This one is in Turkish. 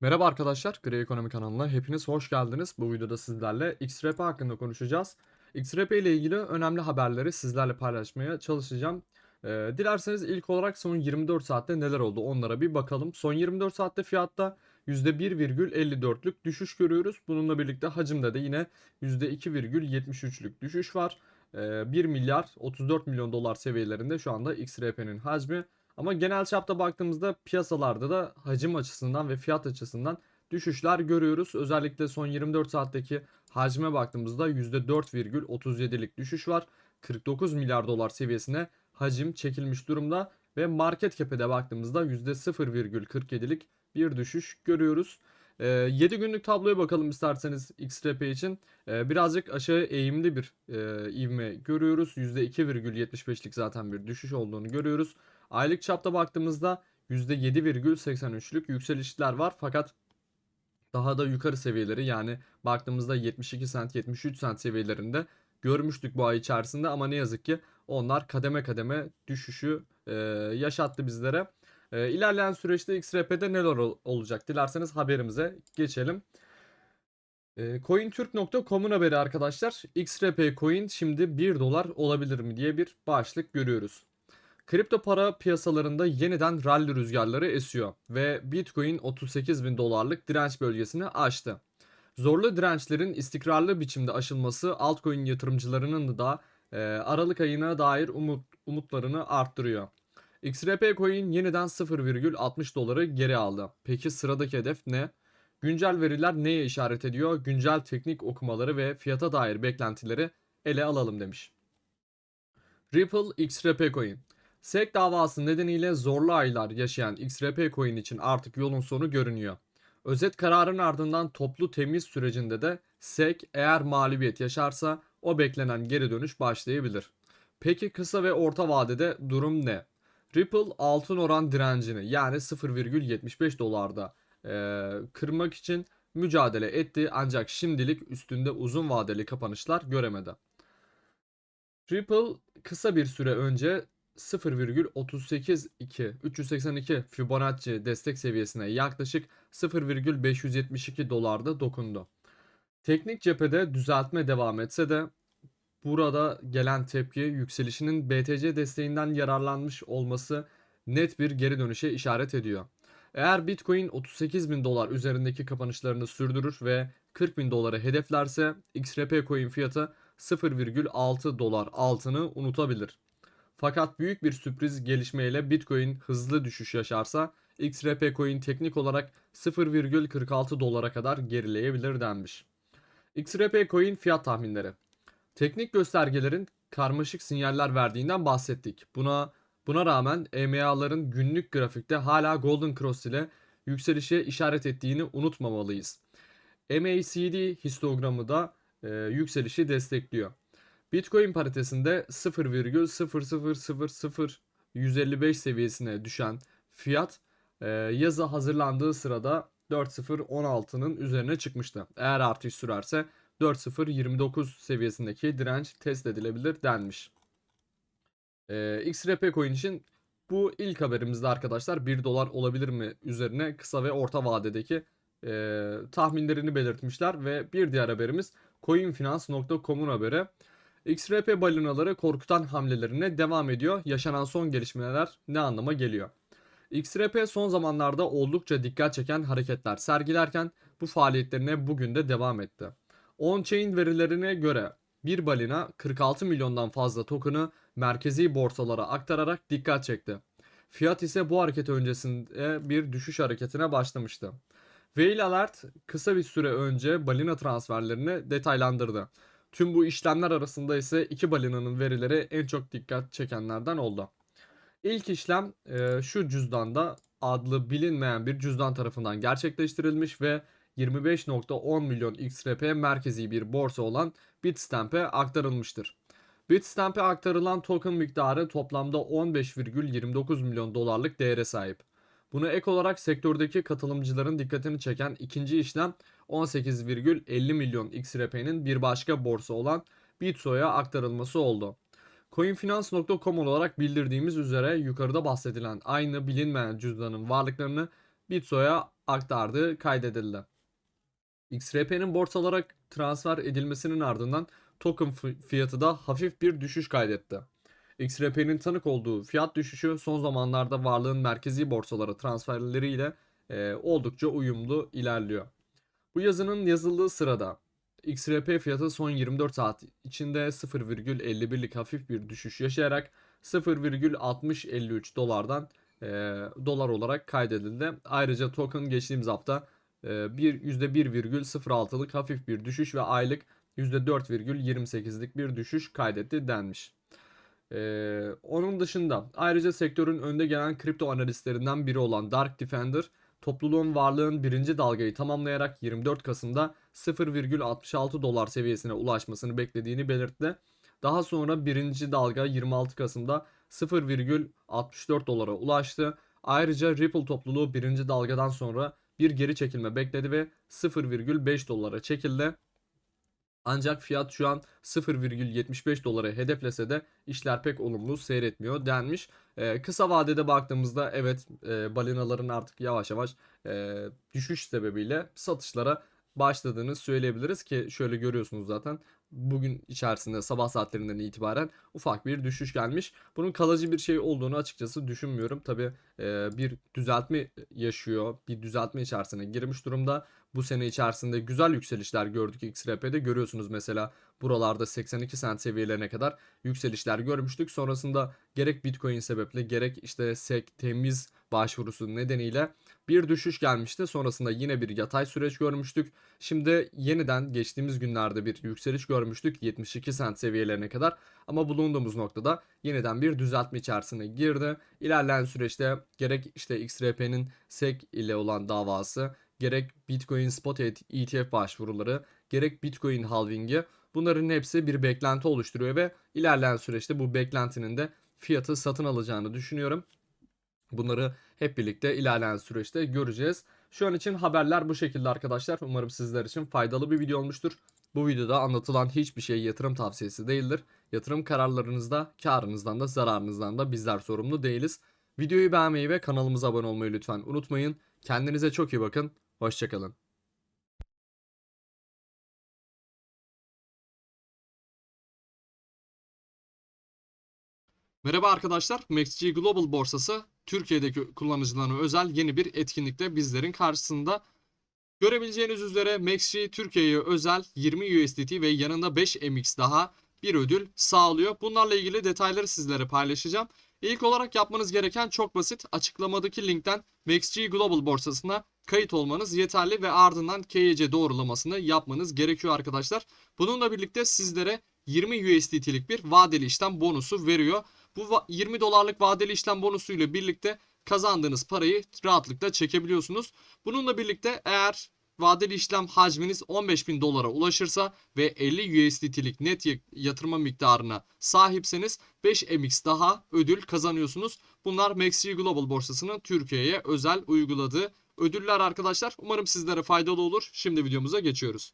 Merhaba arkadaşlar, Gri Ekonomi kanalına hepiniz hoş geldiniz. Bu videoda sizlerle XRP hakkında konuşacağız. XRP ile ilgili önemli haberleri sizlerle paylaşmaya çalışacağım. Ee, dilerseniz ilk olarak son 24 saatte neler oldu onlara bir bakalım. Son 24 saatte fiyatta %1,54'lük düşüş görüyoruz. Bununla birlikte hacimde de yine %2,73'lük düşüş var. Ee, 1 milyar 34 milyon dolar seviyelerinde şu anda XRP'nin hacmi. Ama genel çapta baktığımızda piyasalarda da hacim açısından ve fiyat açısından düşüşler görüyoruz. Özellikle son 24 saatteki hacme baktığımızda %4,37'lik düşüş var. 49 milyar dolar seviyesine hacim çekilmiş durumda ve market cap'e de baktığımızda %0,47'lik bir düşüş görüyoruz. Ee, 7 günlük tabloya bakalım isterseniz XRP için. Ee, birazcık aşağı eğimli bir e, ivme görüyoruz. %2,75'lik zaten bir düşüş olduğunu görüyoruz. Aylık çapta baktığımızda %7,83'lük yükselişler var fakat daha da yukarı seviyeleri yani baktığımızda 72 sent 73 sent seviyelerinde görmüştük bu ay içerisinde ama ne yazık ki onlar kademe kademe düşüşü e, yaşattı bizlere. E, ilerleyen süreçte XRP'de neler ol- olacak dilerseniz haberimize geçelim. E, CoinTürk.com'un haberi arkadaşlar. XRP coin şimdi 1 dolar olabilir mi diye bir başlık görüyoruz. Kripto para piyasalarında yeniden rally rüzgarları esiyor ve Bitcoin 38 bin dolarlık direnç bölgesini aştı. Zorlu dirençlerin istikrarlı biçimde aşılması altcoin yatırımcılarının da e, Aralık ayına dair umut, umutlarını arttırıyor. XRP coin yeniden 0,60 doları geri aldı. Peki sıradaki hedef ne? Güncel veriler neye işaret ediyor? Güncel teknik okumaları ve fiyata dair beklentileri ele alalım demiş. Ripple XRP coin SEC davası nedeniyle zorlu aylar yaşayan XRP coin için artık yolun sonu görünüyor. Özet kararın ardından toplu temiz sürecinde de SEC eğer mağlubiyet yaşarsa o beklenen geri dönüş başlayabilir. Peki kısa ve orta vadede durum ne? Ripple altın oran direncini yani 0,75 dolarda eee, kırmak için mücadele etti ancak şimdilik üstünde uzun vadeli kapanışlar göremedi. Ripple kısa bir süre önce 0,382 382 Fibonacci destek seviyesine yaklaşık 0,572 dolarda dokundu. Teknik cephede düzeltme devam etse de burada gelen tepki yükselişinin BTC desteğinden yararlanmış olması net bir geri dönüşe işaret ediyor. Eğer Bitcoin 38 bin dolar üzerindeki kapanışlarını sürdürür ve 40 bin doları hedeflerse XRP coin fiyatı 0,6 dolar altını unutabilir. Fakat büyük bir sürpriz gelişmeyle Bitcoin hızlı düşüş yaşarsa XRP coin teknik olarak 0,46 dolara kadar gerileyebilir denmiş. XRP coin fiyat tahminleri. Teknik göstergelerin karmaşık sinyaller verdiğinden bahsettik. Buna buna rağmen EMA'ların günlük grafikte hala Golden Cross ile yükselişe işaret ettiğini unutmamalıyız. MACD histogramı da e, yükselişi destekliyor. Bitcoin paritesinde 0,0000155 seviyesine düşen fiyat e, yazı hazırlandığı sırada 4016'nın üzerine çıkmıştı. Eğer artış sürerse 4029 seviyesindeki direnç test edilebilir denmiş. E, XRP coin için bu ilk haberimizde arkadaşlar 1 dolar olabilir mi üzerine kısa ve orta vadedeki e, tahminlerini belirtmişler ve bir diğer haberimiz coinfinance.com'un haberi. XRP balinaları korkutan hamlelerine devam ediyor. Yaşanan son gelişmeler ne anlama geliyor? XRP son zamanlarda oldukça dikkat çeken hareketler sergilerken bu faaliyetlerine bugün de devam etti. On-chain verilerine göre bir balina 46 milyondan fazla token'ı merkezi borsalara aktararak dikkat çekti. Fiyat ise bu hareket öncesinde bir düşüş hareketine başlamıştı. Whale Alert kısa bir süre önce balina transferlerini detaylandırdı. Tüm bu işlemler arasında ise iki balinanın verileri en çok dikkat çekenlerden oldu. İlk işlem e, şu cüzdanda adlı bilinmeyen bir cüzdan tarafından gerçekleştirilmiş ve 25.10 milyon XRP merkezi bir borsa olan Bitstamp'e aktarılmıştır. Bitstamp'e aktarılan token miktarı toplamda 15,29 milyon dolarlık değere sahip. Buna ek olarak sektördeki katılımcıların dikkatini çeken ikinci işlem 18,50 milyon XRP'nin bir başka borsa olan Bitso'ya aktarılması oldu. Coinfinance.com olarak bildirdiğimiz üzere yukarıda bahsedilen aynı bilinmeyen cüzdanın varlıklarını Bitso'ya aktardığı kaydedildi. XRP'nin borsalara transfer edilmesinin ardından token fi- fiyatı da hafif bir düşüş kaydetti. XRP'nin tanık olduğu fiyat düşüşü son zamanlarda varlığın merkezi borsalara transferleriyle e, oldukça uyumlu ilerliyor. Bu yazının yazıldığı sırada XRP fiyatı son 24 saat içinde 0,51'lik hafif bir düşüş yaşayarak 0,6053 dolardan e, dolar olarak kaydedildi. Ayrıca token geçtiğimiz hafta e, bir %1,06'lık hafif bir düşüş ve aylık %4,28'lik bir düşüş kaydetti denmiş. Ee, onun dışında ayrıca sektörün önde gelen kripto analistlerinden biri olan Dark Defender topluluğun varlığın birinci dalgayı tamamlayarak 24 Kasım'da 0,66 dolar seviyesine ulaşmasını beklediğini belirtti. Daha sonra birinci dalga 26 Kasım'da 0,64 dolara ulaştı. Ayrıca Ripple topluluğu birinci dalgadan sonra bir geri çekilme bekledi ve 0,5 dolara çekildi. Ancak fiyat şu an 0,75 dolara hedeflese de işler pek olumlu seyretmiyor denmiş. Ee, kısa vadede baktığımızda evet e, balinaların artık yavaş yavaş e, düşüş sebebiyle satışlara başladığını söyleyebiliriz ki şöyle görüyorsunuz zaten bugün içerisinde sabah saatlerinden itibaren ufak bir düşüş gelmiş. Bunun kalıcı bir şey olduğunu açıkçası düşünmüyorum. Tabi bir düzeltme yaşıyor. Bir düzeltme içerisine girmiş durumda. Bu sene içerisinde güzel yükselişler gördük XRP'de. Görüyorsunuz mesela buralarda 82 sent seviyelerine kadar yükselişler görmüştük. Sonrasında gerek Bitcoin sebeple gerek işte SEC temiz başvurusu nedeniyle bir düşüş gelmişti. Sonrasında yine bir yatay süreç görmüştük. Şimdi yeniden geçtiğimiz günlerde bir yükseliş görmüştük 72 sent seviyelerine kadar. Ama bulunduğumuz noktada yeniden bir düzeltme içerisine girdi. İlerleyen süreçte gerek işte XRP'nin SEC ile olan davası, gerek Bitcoin Spot ETF başvuruları, gerek Bitcoin halvingi bunların hepsi bir beklenti oluşturuyor ve ilerleyen süreçte bu beklentinin de fiyatı satın alacağını düşünüyorum. Bunları hep birlikte ilerleyen süreçte göreceğiz. Şu an için haberler bu şekilde arkadaşlar. Umarım sizler için faydalı bir video olmuştur. Bu videoda anlatılan hiçbir şey yatırım tavsiyesi değildir. Yatırım kararlarınızda karınızdan da zararınızdan da bizler sorumlu değiliz. Videoyu beğenmeyi ve kanalımıza abone olmayı lütfen unutmayın. Kendinize çok iyi bakın. Hoşçakalın. Merhaba arkadaşlar. MaxG Global borsası Türkiye'deki kullanıcılarına özel yeni bir etkinlikte bizlerin karşısında. Görebileceğiniz üzere MaxG Türkiye'ye özel 20 USDT ve yanında 5 MX daha bir ödül sağlıyor. Bunlarla ilgili detayları sizlere paylaşacağım. İlk olarak yapmanız gereken çok basit. Açıklamadaki linkten MaxG Global borsasına kayıt olmanız yeterli ve ardından KYC doğrulamasını yapmanız gerekiyor arkadaşlar. Bununla birlikte sizlere 20 USDT'lik bir vadeli işlem bonusu veriyor. Bu 20 dolarlık vadeli işlem bonusu ile birlikte kazandığınız parayı rahatlıkla çekebiliyorsunuz. Bununla birlikte eğer vadeli işlem hacminiz 15.000 dolara ulaşırsa ve 50 USDT'lik net yatırma miktarına sahipseniz 5 MX daha ödül kazanıyorsunuz. Bunlar MaxG Global borsasının Türkiye'ye özel uyguladığı ödüller arkadaşlar. Umarım sizlere faydalı olur. Şimdi videomuza geçiyoruz.